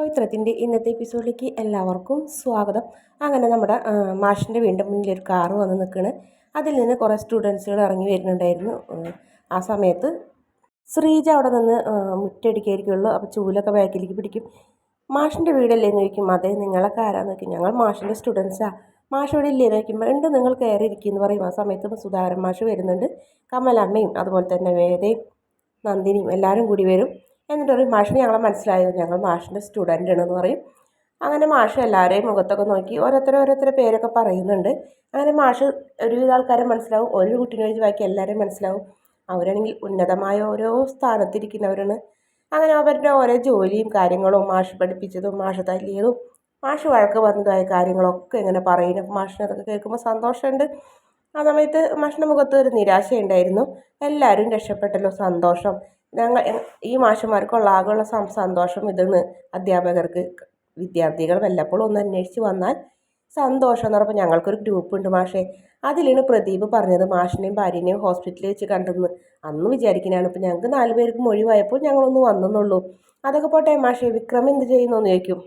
പവിത്രത്തിന്റെ ഇന്നത്തെ എപ്പിസോഡിലേക്ക് എല്ലാവർക്കും സ്വാഗതം. അങ്ങനെ നമ്മുടെ മാഷിന്റെ വീണ്ടും മുന്നിൽ ഒരു കാറ് വന്ന് നിൽക്കുകയാണ് അതിൽ നിന്ന് കുറേ സ്റ്റുഡൻസുകൾ ഇറങ്ങി വരുന്നുണ്ടായിരുന്നു. ആ സമയത്ത് ശ്രീജ അവിടെ നിന്ന് മുറ്റടിക്കായിരിക്കുള്ളൂ. അപ്പോൾ ചൂലൊക്കെ ബാക്കിലേക്ക് പിടിക്കും. മാഷിന്റെ വീടല്ലേ എന്ന് ചോദിക്കും. അതെ നിങ്ങളൊക്കെ ആരാന്ന് ചോദിക്കും. ഞങ്ങൾ മാഷിന്റെ സ്റ്റുഡൻസാണ് മാഷ് ഇവിടെ ഇല്ലേ ചോദിക്കുമ്പോൾ ഉണ്ട് നിങ്ങൾ കയറി ഇരിക്കുമെന്ന് പറയും. ആ സമയത്ത് സുധാകരൻ മാഷ് വരുന്നുണ്ട്. കമലമ്മയും അതുപോലെ തന്നെ വേദയും നന്ദിനിയും എല്ലാവരും കൂടി വരും. എന്നിട്ട് പറയും മാഷിന് ഞങ്ങളെ മനസ്സിലായത് ഞങ്ങൾ മാഷിന്റെ സ്റ്റുഡന്റ് ആണെന്ന് പറയും. അങ്ങനെ മാഷ് എല്ലാവരെയും മുഖത്തൊക്കെ നോക്കി ഓരോരുത്തരെ ഓരോരുത്തരുടെ പേരൊക്കെ പറയുന്നുണ്ട്. അങ്ങനെ മാഷ് ഒരുവിധ ആൾക്കാരെ മനസ്സിലാവും ഒരു കുട്ടീനെ വെച്ച് ബാക്കി എല്ലാവരെയും മനസ്സിലാവും. അവരാണെങ്കിൽ ഉന്നതമായ ഓരോ സ്ഥാനത്തിരിക്കുന്നവരാണ്. അങ്ങനെ അവരുടെ ഓരോ ജോലിയും കാര്യങ്ങളും മാഷ് പഠിപ്പിച്ചതും മാഷ് തല്ലിയതും മാഷ് വഴക്ക് പറഞ്ഞതായ കാര്യങ്ങളൊക്കെ ഇങ്ങനെ പറയുന്നു മാഷിന് കേൾക്കുമ്പോൾ സന്തോഷമുണ്ട്. ആ സമയത്ത് മാഷിന്റെ മുഖത്ത് ഒരു നിരാശയുണ്ടായിരുന്നു. എല്ലാവരും രക്ഷപ്പെട്ടല്ലോ സന്തോഷം. ഞങ്ങൾ ഈ മാഷന്മാർക്കുള്ള ആകെയുള്ള സന്തോഷം ഇതെന്ന് അധ്യാപകർക്ക് വിദ്യാർത്ഥികൾ വല്ലപ്പോഴും ഒന്ന് അന്വേഷിച്ച് വന്നാൽ സന്തോഷം എന്ന് പറയുമ്പോൾ ഞങ്ങൾക്കൊരു ഗ്രൂപ്പ് ഉണ്ട് മാഷേ. അതിലാണ് പ്രദീപ് പറഞ്ഞത് മാഷിനെയും ഭാര്യനെയും ഹോസ്പിറ്റലിൽ വെച്ച് കണ്ടെന്ന്. അന്ന് വിചാരിക്കുന്നതാണ് ഇപ്പം ഞങ്ങൾക്ക് നാല് പേർക്കും ഒഴിവായപ്പോൾ ഞങ്ങളൊന്ന് വന്നെന്നുള്ളൂ. അതൊക്കെ പോട്ടെ മാഷേ വിക്രം എന്ത് ചെയ്യുന്നു എന്ന് ചോദിക്കും.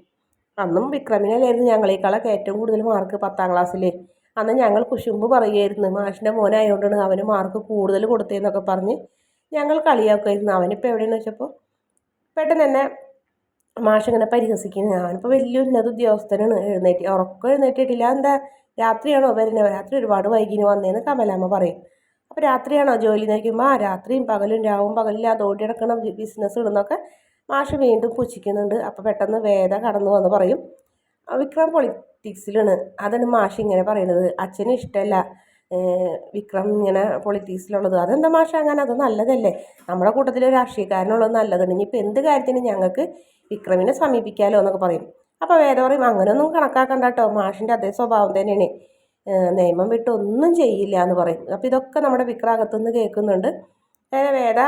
അന്നും വിക്രമിനല്ലായിരുന്നു ഞങ്ങളേക്കാളൊക്കെ ഏറ്റവും കൂടുതൽ മാർക്ക് പത്താം ക്ലാസ്സിൽ അന്ന് ഞങ്ങൾ കുശുമ്പ് പറയുമായിരുന്നു മാഷിന്റെ മോനായതുകൊണ്ടാണ് അവന് മാർക്ക് കൂടുതൽ കൊടുത്തതെന്നൊക്കെ പറഞ്ഞ് ഞങ്ങൾ കളിയാക്കുമായിരുന്നു. അവനിപ്പോൾ എവിടെയെന്ന് വെച്ചപ്പോൾ പെട്ടെന്ന് തന്നെ മാഷിങ്ങനെ പരിഹസിക്കുന്നു അവനിപ്പോൾ വലിയ ഉന്നത ഉദ്യോഗസ്ഥനാണ് എഴുന്നേറ്റ് ഉറക്കം എഴുന്നേറ്റിട്ടില്ല. എന്താ രാത്രിയാണോ വരുന്നത്? രാത്രി ഒരുപാട് വൈകിന് വന്നതെന്ന് കമലാമ്മ പറയും. അപ്പോൾ രാത്രിയാണോ ജോലി നയിക്കുമ്പോൾ ആ രാത്രിയും പകലും രാവും പകലില്ലാതെ ഓടി നടക്കണം ബിസിനസ് ഇടുന്നൊക്കെ മാഷ് വീണ്ടും പുച്ഛിക്കുന്നുണ്ട്. അപ്പോൾ പെട്ടെന്ന് വേദ കടന്നു വന്ന് പറയും. വിക്രം പൊളിറ്റിക്സിലാണ് അതാണ് മാഷ് ഇങ്ങനെ പറയുന്നത് അച്ഛന് ഇഷ്ടമല്ല വിക്രം ഇങ്ങനെ പൊളിറ്റിക്സിലുള്ളത് അതെന്താ മാഷ അങ്ങനെ? അത് നല്ലതല്ലേ. നമ്മുടെ കൂട്ടത്തിൽ രാഷ്ട്രീയക്കാരനുള്ളത് നല്ലതാണ്. ഇനിയിപ്പോൾ എന്ത് കാര്യത്തിന് ഞങ്ങൾക്ക് വിക്രമിനെ സമീപിക്കാമല്ലോ എന്നൊക്കെ പറയും. അപ്പോൾ വേറെ പറയും അങ്ങനെയൊന്നും കണക്കാക്കണ്ട കേട്ടോ മാഷിന്റെ അതേ സ്വഭാവം തന്നെയാണ്. നിയമം വിട്ട് ഒന്നും ചെയ്യില്ല എന്ന് പറയും. അപ്പോൾ ഇതൊക്കെ നമ്മുടെ വിക്രാകത്തുനിന്ന് കേൾക്കുന്നുണ്ട്. വേദ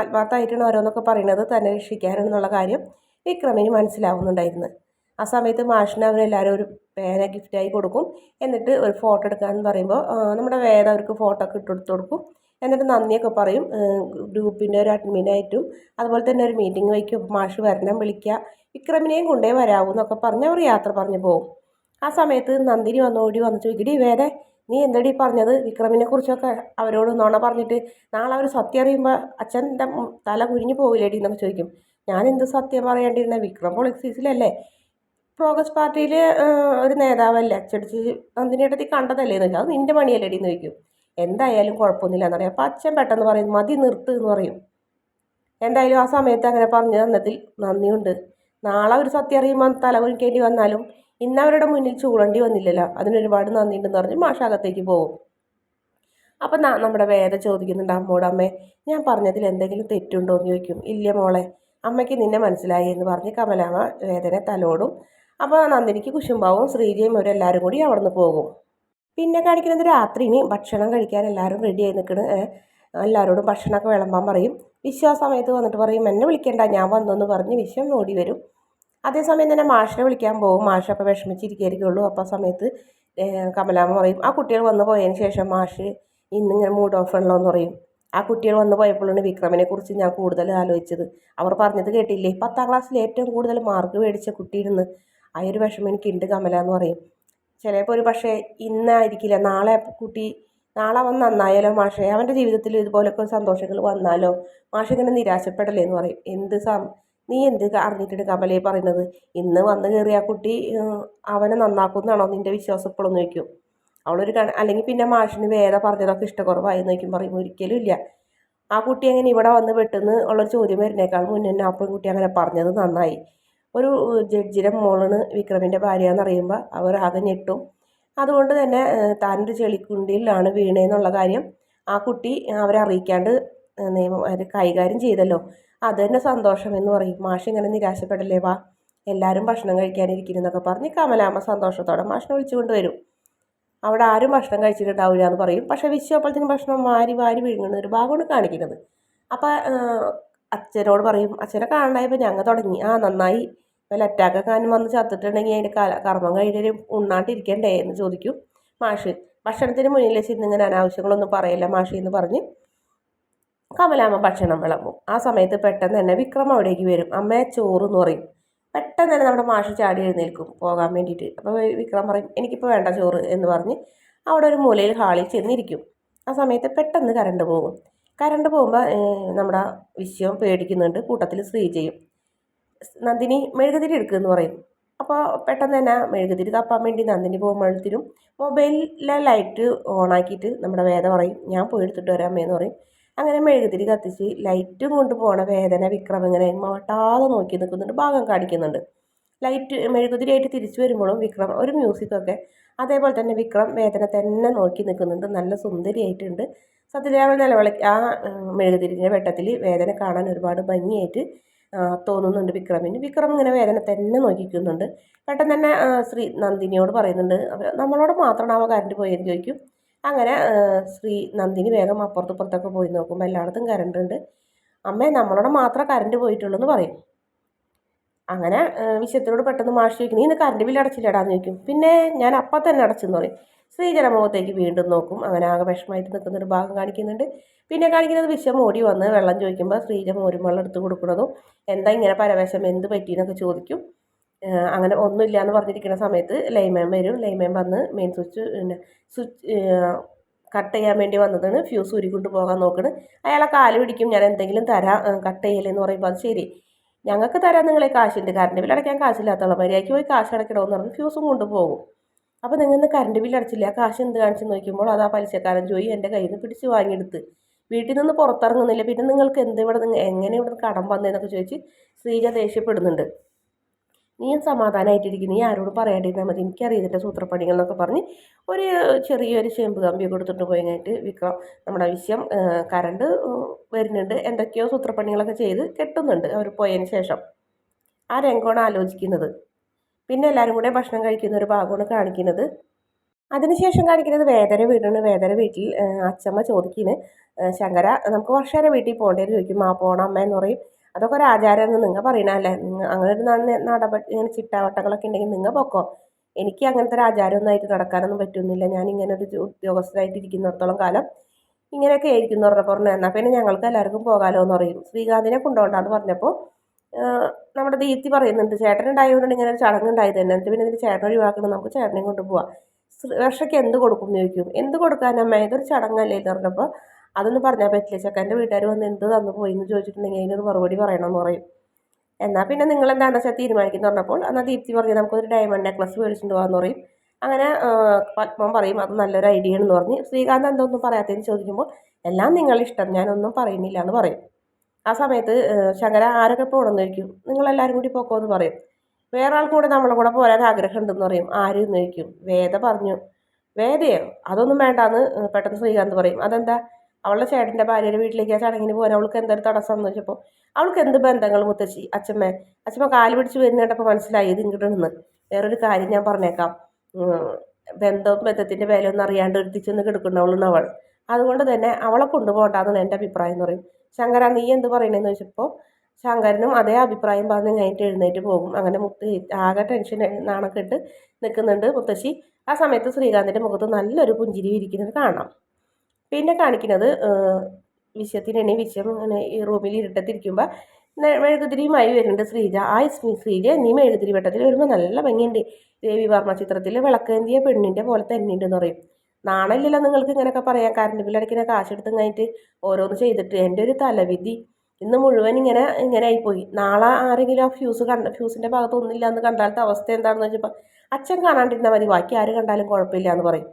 ആത്മാർത്ഥമായിട്ടാണ് ഓരോന്നൊക്കെ പറയുന്നത് തന്നെ രക്ഷിക്കാനെന്നുള്ള കാര്യം വിക്രമിന് മനസ്സിലാവുന്നുണ്ടായിരുന്നു. ആ സമയത്ത് മാഷിന് അവരെല്ലാവരും ഒരു പേന ഗിഫ്റ്റായി കൊടുക്കും. എന്നിട്ട് ഒരു ഫോട്ടോ എടുക്കാമെന്ന് പറയുമ്പോൾ നമ്മുടെ വേദ അവർക്ക് ഫോട്ടോ ഒക്കെ ഇട്ടെടുത്ത് കൊടുക്കും. എന്നിട്ട് നന്ദിയൊക്കെ പറയും ഗ്രൂപ്പിന്റെ ഒരു അഡ്മിനായിട്ടും അതുപോലെ തന്നെ ഒരു മീറ്റിംഗ് വയ്ക്കും. മാഷ് വരണം വിളിക്കുക വിക്രമിനെയും കൊണ്ടേ വരാവൂ എന്നൊക്കെ പറഞ്ഞ് അവർ യാത്ര പറഞ്ഞു പോകും. ആ സമയത്ത് നന്ദിനി വന്ന് ഓടി വന്ന് ചോദിക്കടി വേറെ നീ എന്തടി പറഞ്ഞത്? വിക്രമിനെ കുറിച്ചൊക്കെ അവരോട് നോണ പറഞ്ഞിട്ട് നാളെ അവർ സത്യം അറിയുമ്പോൾ അച്ഛന്റെ തല കുഴിഞ്ഞു പോവില്ലേടി? എന്നൊക്കെ ചോദിക്കും. ഞാൻ എന്ത് സത്യം പറയേണ്ടിയിരുന്ന വിക്രം പൊളിക്സീസിലല്ലേ പ്രോഗ്രസ് പാർട്ടിയിൽ ഒരു നേതാവല്ലേ? അച്ചടിച്ച് നന്ദിനിയേട്ടത്തി കണ്ടതല്ലേ എന്ന് അത് നിന്റെ പണിയല്ലേടി എന്ന് ചോദിക്കും. എന്തായാലും കുഴപ്പമൊന്നുമില്ല എന്ന് പറയും. അപ്പോൾ അച്ഛൻ പെട്ടെന്ന് പറയും മതി നിർത്ത് എന്ന് പറയും. എന്തായാലും ആ സമയത്ത് അങ്ങനെ പറഞ്ഞു തന്നതിൽ നന്ദിയുണ്ട്. നാളെ ഒരു സത്യം അറിയുമ്പോൾ തല കുഴിക്കേണ്ടി വന്നാലും ഇന്ന് അവരുടെ മുന്നിൽ ചൂടേണ്ടി വന്നില്ലല്ലോ. അതിനൊരുപാട് നന്ദിയുണ്ടെന്ന് പറഞ്ഞ് മാഷാകത്തേക്ക് പോകും. അപ്പം നമ്മുടെ വേദ ചോദിക്കുന്നുണ്ട് അമ്മോട് അമ്മേ ഞാൻ പറഞ്ഞതിൽ എന്തെങ്കിലും തെറ്റുണ്ടോ? എന്ന് ചോദിക്കും. ഇല്ല മോളെ അമ്മയ്ക്ക് നിന്നെ മനസ്സിലായി എന്ന് പറഞ്ഞ് കമലാമ്മ വേദനെ തലോടും. അപ്പോൾ നന്ദിനിക്ക് കുശുമ്പാവും ശ്രീജയും അവരെല്ലാവരും കൂടി അവിടെ നിന്ന് പോകും. പിന്നെ കാണിക്കുന്നത് ഇനി ഭക്ഷണം കഴിക്കാൻ എല്ലാവരും റെഡിയായി നിൽക്കണ് എല്ലാവരോടും ഭക്ഷണമൊക്കെ വിളമ്പാൻ പറയും. വിശ്വാസ സമയത്ത് വന്നിട്ട് പറയും എന്നെ വിളിക്കേണ്ട ഞാൻ വന്നെന്ന് പറഞ്ഞ് വിശ്വം ഓടി വരും. അതേസമയം തന്നെ മാഷിനെ വിളിക്കാൻ പോകും. മാഷ് അപ്പോൾ വിഷമിച്ചിരിക്കുകയായിരിക്കുള്ളൂ. അപ്പോൾ സമയത്ത് കമലാമ്മ പറയും ആ കുട്ടികൾ വന്നു പോയതിന് ശേഷം മാഷ് ഇന്നിങ്ങനെ മൂഡ് ഓഫ് ആണല്ലോ എന്ന് പറയും. ആ കുട്ടികൾ വന്നു പോയപ്പോഴാണ് വിക്രമിനെ കുറിച്ച് ഞാൻ കൂടുതൽ ആലോചിച്ചത്. അവർ പറഞ്ഞത് കേട്ടില്ലേ? പത്താം ക്ലാസ്സിൽ ഏറ്റവും കൂടുതൽ മാർക്ക് മേടിച്ച കുട്ടിയിരുന്ന് ആ ഒരു വിഷമം എനിക്കുണ്ട് കമല എന്ന് പറയും. ചിലപ്പോൾ ഒരു പക്ഷേ ഇന്നായിരിക്കില്ല. നാളെ കുട്ടി നാളെ അവൻ നന്നായാലോ മാഷേ? അവന്റെ ജീവിതത്തിൽ ഇതുപോലൊക്കെ സന്തോഷങ്ങൾ വന്നാലോ? മാഷ ഇങ്ങനെ നിരാശപ്പെടലേ എന്ന് പറയും. എന്ത് സം നീ എന്ത് അറിഞ്ഞിട്ടുണ്ട് കമലയെ പറയുന്നത്? ഇന്ന് വന്ന് കയറിയ ആ കുട്ടി അവനെ നന്നാക്കുന്നതാണോ നിന്റെ വിശ്വാസം ഇപ്പോഴൊന്നും വയ്ക്കും അവളൊരു കണ അല്ലെങ്കിൽ പിന്നെ മാഷിന് വേദ പറഞ്ഞതൊക്കെ ഇഷ്ടക്കുറവായി നോക്കും പറയും ഒരിക്കലും ഇല്ല. ആ കുട്ടി അങ്ങനെ ഇവിടെ വന്ന് പെട്ടെന്ന് ഉള്ളൊരു ചോദ്യം വരുന്നേക്കാൾ മുന്നേ ആ കുട്ടി അങ്ങനെ പറഞ്ഞത് നന്നായി. ഒരു ജഡ്ജിയുടെ മോളാണ് വിക്രമിന്റെ ഭാര്യ എന്നറിയുമ്പോൾ അവർ ആകെ ഞെട്ടും. അതുകൊണ്ട് തന്നെ താനൊരു ചെളിക്കുണ്ടിയിലാണ് വീണേന്നുള്ള കാര്യം ആ കുട്ടി അവരെ അറിയിക്കാണ്ട് നിയമം അത് കൈകാര്യം ചെയ്തല്ലോ. അത് തന്നെ സന്തോഷം എന്ന് പറയും. മാഷ് ഇങ്ങനെ നിരാശപ്പെടല്ലേ? വാ എല്ലാവരും ഭക്ഷണം കഴിക്കാനിരിക്കുന്നു എന്നൊക്കെ പറഞ്ഞ് കമലാമ്മ സന്തോഷത്തോടെ മാഷിനെ വിളിച്ചുകൊണ്ട് വരും അവിടെ ആരും ഭക്ഷണം കഴിച്ചിട്ടുണ്ടാവില്ല എന്ന് പറയും. പക്ഷേ വിശ്വ അപ്പോഴത്തേക്കും ഭക്ഷണം വാരി വാരി വിഴുങ്ങുന്ന ഒരു ഭാഗമാണ് കാണിക്കുന്നത്. അപ്പോൾ അച്ഛനോട് പറയും അച്ഛനെ കാണണ്ടായപ്പോൾ ഞങ്ങൾ തുടങ്ങി. ആ നന്നായി വല്ല അറ്റാക്കെങ്ങാനും വന്ന് ചത്തിട്ടുണ്ടെങ്കിൽ അതിന്റെ കല കർമ്മം കഴിഞ്ഞൊരു ഉണ്ണാണ്ടിരിക്കണ്ടേ എന്ന് ചോദിക്കും മാഷ്. ഭക്ഷണത്തിന് മുന്നിൽ വെച്ചിരുന്ന് ഇങ്ങനെ അനാവശ്യങ്ങളൊന്നും പറയില്ല മാഷി എന്ന് പറഞ്ഞ് കമലാമ്മ ഭക്ഷണം വിളമ്പും. ആ സമയത്ത് പെട്ടെന്ന് തന്നെ വിക്രം അവിടേക്ക് വരും. അമ്മയെ ചോറ് എന്ന് പറയും. പെട്ടെന്ന് തന്നെ നമ്മുടെ മാഷ് ചാടി എഴുന്നേൽക്കും പോകാൻ വേണ്ടിയിട്ട്. അപ്പോൾ വിക്രം പറയും എനിക്കിപ്പോൾ വേണ്ട ചോറ് എന്ന് പറഞ്ഞ് അവിടെ ഒരു മൂലയിൽ ഹാളിൽ ചെന്നിരിക്കും. ആ സമയത്ത് പെട്ടെന്ന് കറണ്ട് പോകും. കറണ്ട് പോകുമ്പോൾ നമ്മുടെ വിശ്വം പേടിക്കുന്നുണ്ട്. കൂട്ടത്തിൽ ശ്രീജയും നന്ദിനി മെഴുകുതിരി എടുക്കുമെന്ന് പറയും. അപ്പോൾ പെട്ടെന്ന് തന്നെ മെഴുകുതിരി തപ്പാൻ വേണ്ടി നന്ദിനി പോകുമ്പോഴത്തേനും മൊബൈലിലെ ലൈറ്റ് ഓണാക്കിയിട്ട് നമ്മുടെ വേദ പറയും ഞാൻ പോയി എടുത്തിട്ട് വരാം എന്ന് പറയും. അങ്ങനെ മെഴുകുതിരി കത്തിച്ച് ലൈറ്റും കൊണ്ട് പോണ വേദന വിക്രം ഇങ്ങനെ മാട്ടാതെ നോക്കി നിൽക്കുന്നുണ്ട് ഭാഗം കാണിക്കുന്നുണ്ട്. ലൈറ്റ് മെഴുകുതിരിയായിട്ട് തിരിച്ചു വരുമ്പോഴും വിക്രം ഒരു മ്യൂസിക്കൊക്കെ അതേപോലെ തന്നെ വിക്രം വേദന തന്നെ നോക്കി നിൽക്കുന്നുണ്ട് നല്ല സുന്ദരിയായിട്ടുണ്ട്. സത്യദേവൻ നിലവിളി ആ മെഴുകുതിരിന്റെ വെട്ടത്തിൽ വേദന കാണാൻ ഒരുപാട് ഭംഗിയായിട്ട് തോന്നുന്നുണ്ട് വിക്രമിന് വിക്രം ഇങ്ങനെ വേദന തന്നെ നോക്കിക്കുന്നുണ്ട്. പെട്ടെന്ന് തന്നെ ശ്രീ നന്ദിനിയോട് പറയുന്നുണ്ട്. നമ്മളോട് മാത്രമാണ് അവ കറണ്ട് പോയെന്ന് ചോദിക്കും. അങ്ങനെ ശ്രീ നന്ദിനി വേഗം അപ്പുറത്തുപ്പുറത്തൊക്കെ പോയി നോക്കുമ്പോൾ എല്ലായിടത്തും കറണ്ട് ഉണ്ട്. അമ്മേ നമ്മളോട് മാത്രമേ കറണ്ട് പോയിട്ടുള്ളൂ എന്ന് പറയും. അങ്ങനെ വിശ്വത്തിനോട് പെട്ടെന്ന് മാഷി ചോദിക്കും നീ ഇന്ന് കറണ്ട് ബില്ല് അടച്ചില്ലടാന്ന് ചോദിക്കും. പിന്നെ ഞാൻ അപ്പം തന്നെ അടച്ചെന്ന് പറയും. ശ്രീജന മുഖത്തേക്ക് വീണ്ടും നോക്കും. അങ്ങനെ ആകെ വിഷമമായിട്ട് നിൽക്കുന്ന ഒരു ഭാഗം കാണിക്കുന്നുണ്ട്. പിന്നെ കാണിക്കുന്നത് വിശ്വം ഓടി വന്ന് വെള്ളം ചോദിക്കുമ്പോൾ ശ്രീജ വെള്ളം എടുത്ത് കൊടുക്കുന്നതും എന്താ ഇങ്ങനെ പരവേശം? എന്ത് പറ്റിയെന്നൊക്കെ ചോദിക്കും. അങ്ങനെ ഒന്നുമില്ല എന്ന് പറഞ്ഞിരിക്കുന്ന സമയത്ത് ലൈമേം വരും. ലൈമേം വന്ന് മെയിൻ സ്വിച്ച് പിന്നെ സ്വിച്ച് കട്ട് ചെയ്യാൻ വേണ്ടി വന്നതാണ്. ഫ്യൂസ് ഉരുക്കൊണ്ട് പോകാൻ നോക്കുന്നത് അയാളെ കാൽ പിടിക്കും. ഞാൻ എന്തെങ്കിലും തരാം. കട്ട് ചെയ്യലെന്ന് പറയുമ്പോൾ അത് ശരി. ഞങ്ങൾക്ക് തരാൻ നിങ്ങളെ കാശുണ്ട്. കറണ്ട് ബില്ല് അടയ്ക്കാൻ കാശില്ലാത്തുള്ള മര്യാദയ്ക്ക് പോയി കാശ് അടയ്ക്കണമെന്ന് പറഞ്ഞ് ഫ്യൂസും കൊണ്ടുപോകും. അപ്പോൾ നിങ്ങൾ ഇന്ന് കറണ്ട് ബില്ല് അടച്ചില്ല. കാശ് എന്ത് കാണിച്ച് നോക്കുമ്പോൾ അത് ആ പലിശക്കാരൻ ജോയി എന്റെ കയ്യിൽ നിന്ന് പിടിച്ച് വാങ്ങിയെടുത്ത്. വീട്ടിൽ നിന്ന് പുറത്തിറങ്ങുന്നില്ല. പിന്നെ നിങ്ങൾക്ക് എന്ത് ഇവിടെ എങ്ങനെ ഇവിടെ കടം വന്നതെന്നൊക്കെ ചോദിച്ച് ശ്രീജ ദേഷ്യപ്പെടുന്നുണ്ട്. നീ സമാധാനമായിട്ടിരിക്കും നീ ആരോട് പറയാണ്ടിരുന്നാൽ മതി. എനിക്കറിയതിന്റെ സൂത്രപ്പണികൾ എന്നൊക്കെ പറഞ്ഞ് ഒരു ചെറിയൊരു ചെമ്പ് കമ്പി കൊടുത്തിട്ട് പോയി കഴിഞ്ഞിട്ട് വിക്രം നമ്മുടെ വിഷയം കറണ്ട് വരുന്നുണ്ട്. എന്തൊക്കെയോ സൂത്രപ്പണികളൊക്കെ ചെയ്ത് കെട്ടുന്നുണ്ട് അവർ പോയതിന് ശേഷം. ആ രംഗമാണ് ആലോചിക്കുന്നത്. പിന്നെ എല്ലാവരും കൂടെ ഭക്ഷണം കഴിക്കുന്ന ഒരു ഭാഗമാണ് കാണിക്കുന്നത്. അതിനുശേഷം കാണിക്കുന്നത് വേദന വീടാണ്. വേദന വീട്ടിൽ അച്ചമ്മ ചോദിക്കുന്നത് ശങ്കര നമുക്ക് വർഷേരെ വീട്ടിൽ പോകേണ്ടത് ചോദിക്കും. ആ പോണ അമ്മ എന്ന് പറയും. അതൊക്കെ ഒരു ആചാരമെന്ന് നിങ്ങൾ പറയണല്ലേ നിങ്ങൾ അങ്ങനെ ഒരു നടപടി ഇങ്ങനെ ചിട്ടാവട്ടങ്ങളൊക്കെ ഉണ്ടെങ്കിൽ നിങ്ങൾ പൊക്കോ. എനിക്ക് അങ്ങനത്തെ ഒരു ആചാരമൊന്നായിട്ട് നടക്കാനൊന്നും പറ്റുന്നില്ല. ഞാൻ ഇങ്ങനെ ഒരു ഉദ്യോഗസ്ഥനായിട്ട് ഇരിക്കുന്നിടത്തോളം കാലം ഇങ്ങനെയൊക്കെ ആയിരിക്കും എന്ന് പറഞ്ഞപ്പോൾ പറഞ്ഞു എന്നാൽ പിന്നെ ഞങ്ങൾക്ക് എല്ലാവർക്കും പോകാമല്ലോ എന്ന് പറയും. ശ്രീകാന്തിനെ കൊണ്ടുപോകണ്ടെന്ന് പറഞ്ഞപ്പോൾ നമ്മുടെ ദീപ്തി പറയുന്നുണ്ട് ചേട്ടൻ ഉണ്ടായതുകൊണ്ട് ഇങ്ങനെ ഒരു ചടങ്ങ് ഉണ്ടായത് തന്നെ. എന്നിട്ട് പിന്നെ ഇതിന് ചേട്ടൻ ഒഴിവാക്കണം. നമുക്ക് ചേട്ടനെയും കൊണ്ടുപോവാം വർഷയ്ക്ക് എന്ത് കൊടുക്കും എന്ന് ചോദിക്കും. എന്ത് കൊടുക്കാനമ്മ ഏതൊരു ചടങ്ങല്ലേ എന്ന് പറഞ്ഞപ്പോൾ അതൊന്നും പറഞ്ഞാൽ പറ്റില്ല. ചെക്കന്റെ വീട്ടുകാർ വന്ന് എന്ത് തന്നു പോയി എന്ന് ചോദിച്ചിട്ടുണ്ടെങ്കിൽ അതിനൊരു മറുപടി പറയണമെന്ന് പറയും. എന്നാൽ പിന്നെ നിങ്ങൾ എന്താണെന്ന് വെച്ചാൽ തീരുമാനിക്കുന്നു പറഞ്ഞപ്പോൾ എന്നാൽ ദീപ്തി പറഞ്ഞു നമുക്കൊരു ഡയമണ്ട് നെക്ലസ് മേടിച്ചിട്ട് പോകാമെന്ന് പറയും. അങ്ങനെ പത്മം പറയും അത് നല്ലൊരു ഐഡിയ ആണെന്ന് പറഞ്ഞ്. ശ്രീകാന്ത് എന്തൊന്നും പറയാത്തതെന്ന് ചോദിക്കുമ്പോൾ എല്ലാം നിങ്ങളിഷ്ടം ഞാനൊന്നും പറയുന്നില്ല എന്ന് പറയും. ആ സമയത്ത് ശങ്കര ആരൊക്കെ പോകണമെന്ന് ചോദിക്കും? നിങ്ങളെല്ലാവരും കൂടി പോക്കോന്ന് പറയും. വേറെ ആൾക്കൂടെ കൂടെ നമ്മളെ കൂടെ പോരാൻ ആഗ്രഹം ഉണ്ടെന്ന് പറയും. ആര്? എന്ന് ചോദിക്കും. വേദ പറഞ്ഞു. വേദയോ? അതൊന്നും വേണ്ടാന്ന് പെട്ടെന്ന് ശ്രീകാന്ത് പറയും. അതെന്താ? അവളുടെ ചേട്ടന്റെ ഭാര്യയുടെ വീട്ടിലേക്ക് ആ ചടങ്ങിന് പോകാൻ അവൾക്ക് എന്തൊരു തടസ്സം എന്ന് വെച്ചപ്പോൾ അവൾക്ക് എന്ത് ബന്ധങ്ങൾ മുത്തശ്ശി അച്ഛമ്മ? അച്ഛമ്മ കാൽ പിടിച്ച് വരുന്നുണ്ടപ്പോൾ മനസ്സിലായി ഇത് ഇങ്ങോട്ട് നിന്ന്. വേറൊരു കാര്യം ഞാൻ പറഞ്ഞേക്കാം. ബന്ധവും ബന്ധത്തിന്റെ വിലയൊന്നും അറിയാണ്ട് ഒരുത്തിച്ചൊന്ന് കിടക്കുന്നവളാണ് അവൾ അതുകൊണ്ട് തന്നെ അവളെ കൊണ്ടുപോകണ്ടെന്നാണ് എന്റെ അഭിപ്രായം എന്ന് പറയും. ശങ്കര നീ എന്ത് പറയണേന്ന് വെച്ചപ്പോൾ ശങ്കരനും അതേ അഭിപ്രായം പറഞ്ഞ് കഴിഞ്ഞിട്ട് എഴുന്നേറ്റ് പോകും. അങ്ങനെ മുത്ത് ആകെ ടെൻഷൻ നാണക്കെട്ട് നിൽക്കുന്നുണ്ട് മുത്തശ്ശി. ആ സമയത്ത് ശ്രീകാന്തിന്റെ മുഖത്ത് നല്ലൊരു പുഞ്ചിരി ഇരിക്കുന്നത് കാണാം. പിന്നെ കാണിക്കുന്നത് വിശ്വത്തിനാണ് വിശ്വം അങ്ങനെ ഈ റൂമിൽ ഇരുട്ടത്തിരിക്കുമ്പോൾ മെഴുകുതിരിയുമായി വരുന്നുണ്ട് ശ്രീജ. ആ ശ്രീജ നീ മെഴുകുതിരി വെട്ടത്തിൽ വരുമ്പോൾ നല്ല ഭംഗിയുണ്ട്. ദേവി വർമ്മ ചിത്രത്തിൽ വിളക്കേന്തിയ പെണ്ണിന്റെ പോലെ തന്നെയുണ്ടെന്ന് പറയും. നാണമില്ലല്ലോ നിങ്ങൾക്ക് ഇങ്ങനെയൊക്കെ പറയാം കറണ്ട് ബില്ലടക്കിനെ കാശെടുത്ത് കഴിഞ്ഞിട്ട് ഓരോന്ന് ചെയ്തിട്ട് എന്റെ ഒരു തലവിധി. ഇന്ന് മുഴുവൻ ഇങ്ങനെ ഇങ്ങനെ ആയിപ്പോയി. നാളെ ആരെങ്കിലും ആ ഫ്യൂസ് കണ്ട ഫ്യൂസിന്റെ ഭാഗത്തൊന്നുമില്ല എന്ന് കണ്ടാലത്തെ അവസ്ഥ എന്താണെന്ന് വെച്ചപ്പോൾ അച്ഛൻ കാണാണ്ടിരുന്നാൽ മതി. ബാക്കി ആര് കണ്ടാലും കുഴപ്പമില്ല എന്ന് പറയും.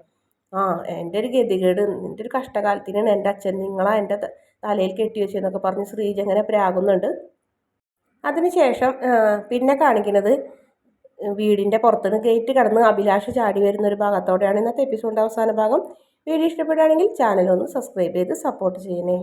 ആ എന്റെ ഒരു ഗതികേട് എന്റെ ഒരു കഷ്ടകാലത്തിനാണ് എന്റെ അച്ഛൻ നിങ്ങളാ എന്റെ തലയിൽ കെട്ടി വെച്ചെന്നൊക്കെ പറഞ്ഞ് ശ്രീജ അങ്ങനെ പ്രാകുന്നുണ്ട്. അതിനുശേഷം പിന്നെ കാണിക്കുന്നത് വീടിന്റെ പുറത്തുനിന്ന് ഗേറ്റ് കടന്ന് അഭിലാഷ് ചാടി വരുന്ന ഒരു ഭാഗത്തോടെയാണ് ഇന്നത്തെ എപ്പിസോഡിന്റെ അവസാന ഭാഗം. വീഡിയോ ഇഷ്ടപ്പെടുകയാണെങ്കിൽ ചാനൽ ഒന്ന് സബ്സ്ക്രൈബ് ചെയ്ത് സപ്പോർട്ട് ചെയ്യണേ.